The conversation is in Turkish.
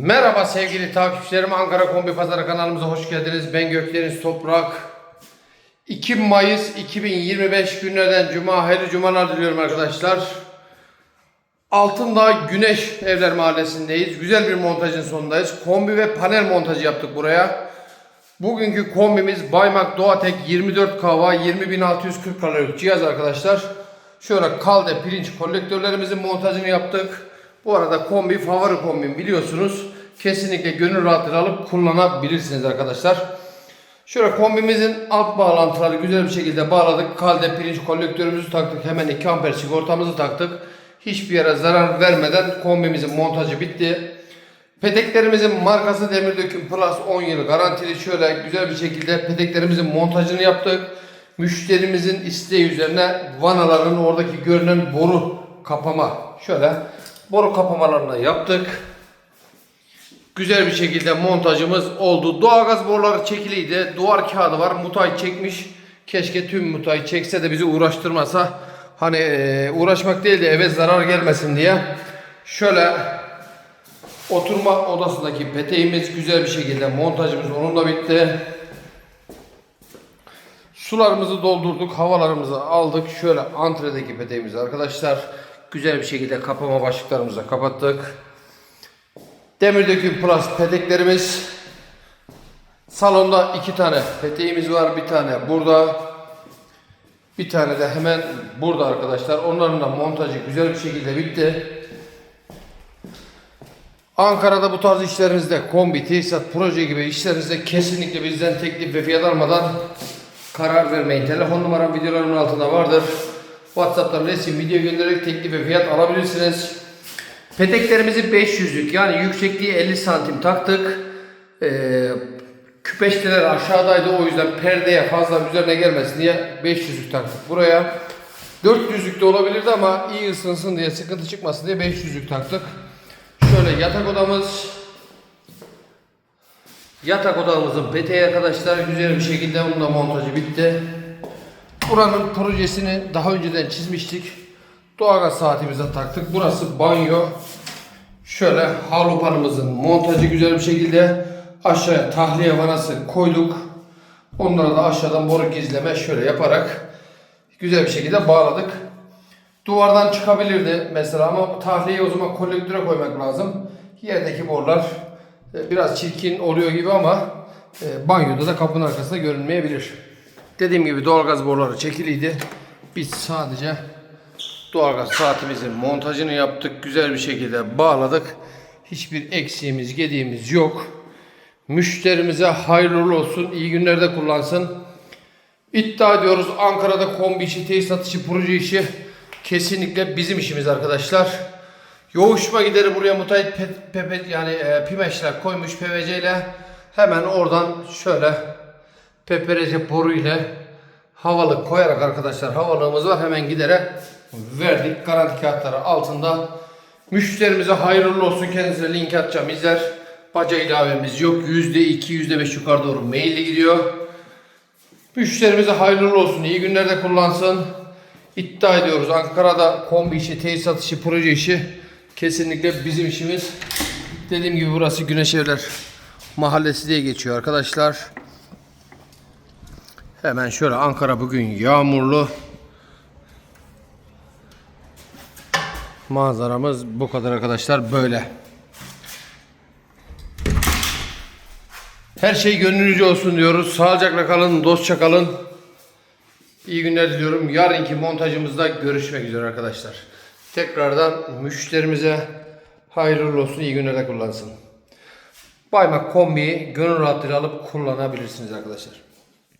Merhaba sevgili takipçilerim. Ankara Kombi Pazarı kanalımıza hoş geldiniz. Ben Gökdeniz Toprak. 2 Mayıs 2025 günlerden Cuma, hayırlı cumalar diliyorum arkadaşlar. Altındağ Güneş Evler Mahallesi'ndeyiz. Güzel bir montajın sonundayız. Kombi ve panel montajı yaptık buraya. Bugünkü kombimiz Baymak Doğatek 24 kava 20640 kalorilik cihaz arkadaşlar. Şöyle kalde pirinç kolektörlerimizin montajını yaptık. Bu arada kombi favori kombim biliyorsunuz. Kesinlikle gönül rahatlığıyla alıp kullanabilirsiniz arkadaşlar. Şöyle kombimizin alt bağlantıları güzel bir şekilde bağladık. Kalde pirinç kolektörümüzü taktık. Hemen 2 amper sigortamızı taktık. Hiçbir yere zarar vermeden kombimizin montajı bitti. Peteklerimizin markası Demir Döküm Plus 10 yıl garantili şöyle güzel bir şekilde peteklerimizin montajını yaptık. Müşterimizin isteği üzerine vanaların oradaki görünen boru kapama şöyle boru kapamalarını yaptık. Güzel bir şekilde montajımız oldu. Doğalgaz boruları çekiliydi. Duvar kağıdı var. Mutay çekmiş. Keşke tüm mutay çekse de bizi uğraştırmasa. Hani e, uğraşmak değil de eve zarar gelmesin diye. Şöyle Oturma odasındaki peteğimiz güzel bir şekilde montajımız onunla bitti. Sularımızı doldurduk, havalarımızı aldık. Şöyle antredeki peteğimiz arkadaşlar. Güzel bir şekilde kapama başlıklarımızı kapattık. Demir döküm plus peteklerimiz. Salonda iki tane peteğimiz var. Bir tane burada. Bir tane de hemen burada arkadaşlar. Onların da montajı güzel bir şekilde bitti. Ankara'da bu tarz işlerinizde kombi, tesisat, proje gibi işlerinizde kesinlikle bizden teklif ve fiyat almadan karar vermeyin. Telefon numaram videolarımın altında vardır. WhatsApp'tan resim, video göndererek teklif ve fiyat alabilirsiniz. Peteklerimizi 500'lük yani yüksekliği 50 santim taktık. Ee, küpeşteler aşağıdaydı o yüzden perdeye fazla üzerine gelmesin diye 500'lük taktık buraya. 400'lük de olabilirdi ama iyi ısınsın diye sıkıntı çıkmasın diye 500'lük taktık. Şöyle yatak odamız. Yatak odamızın peteği arkadaşlar güzel bir şekilde onun da montajı bitti. Buranın projesini daha önceden çizmiştik. Doğalgaz saatimize taktık. Burası banyo. Şöyle halupanımızın montajı güzel bir şekilde aşağıya tahliye vanası koyduk. Onları da aşağıdan boru gizleme şöyle yaparak güzel bir şekilde bağladık. Duvardan çıkabilirdi mesela ama tahliyeyi o zaman kolektöre koymak lazım. Yerdeki borular e, biraz çirkin oluyor gibi ama e, banyoda da kapının arkasında görünmeyebilir. Dediğim gibi doğalgaz boruları çekiliydi. Biz sadece doğalgaz saatimizin montajını yaptık. Güzel bir şekilde bağladık. Hiçbir eksiğimiz, gediğimiz yok. Müşterimize hayırlı olsun. iyi günlerde kullansın. İddia ediyoruz Ankara'da kombi işi, tesisat işi, proje işi kesinlikle bizim işimiz arkadaşlar. Yoğuşma gideri buraya müteahhit pe- pepe, yani e, pimeşler koymuş PVC ile hemen oradan şöyle peperece boru ile havalı koyarak arkadaşlar havalığımız var hemen gidere verdik garanti kağıtları altında müşterimize hayırlı olsun kendisine link atacağım izler baca ilavemiz yok %2 %5 yukarı doğru maille gidiyor Müşterimize hayırlı olsun. iyi günlerde kullansın. İddia ediyoruz. Ankara'da kombi işi, tesisat işi, proje işi kesinlikle bizim işimiz. Dediğim gibi burası Güneş Evler Mahallesi diye geçiyor arkadaşlar. Hemen şöyle Ankara bugün yağmurlu. Manzaramız bu kadar arkadaşlar böyle. Her şey gönlünüzce olsun diyoruz. Sağlıcakla kalın, dostça kalın. İyi günler diliyorum. Yarınki montajımızda görüşmek üzere arkadaşlar. Tekrardan müşterimize hayırlı olsun, iyi günlerde kullansın. Baymak kombiyi gönül rahatlığıyla alıp kullanabilirsiniz arkadaşlar.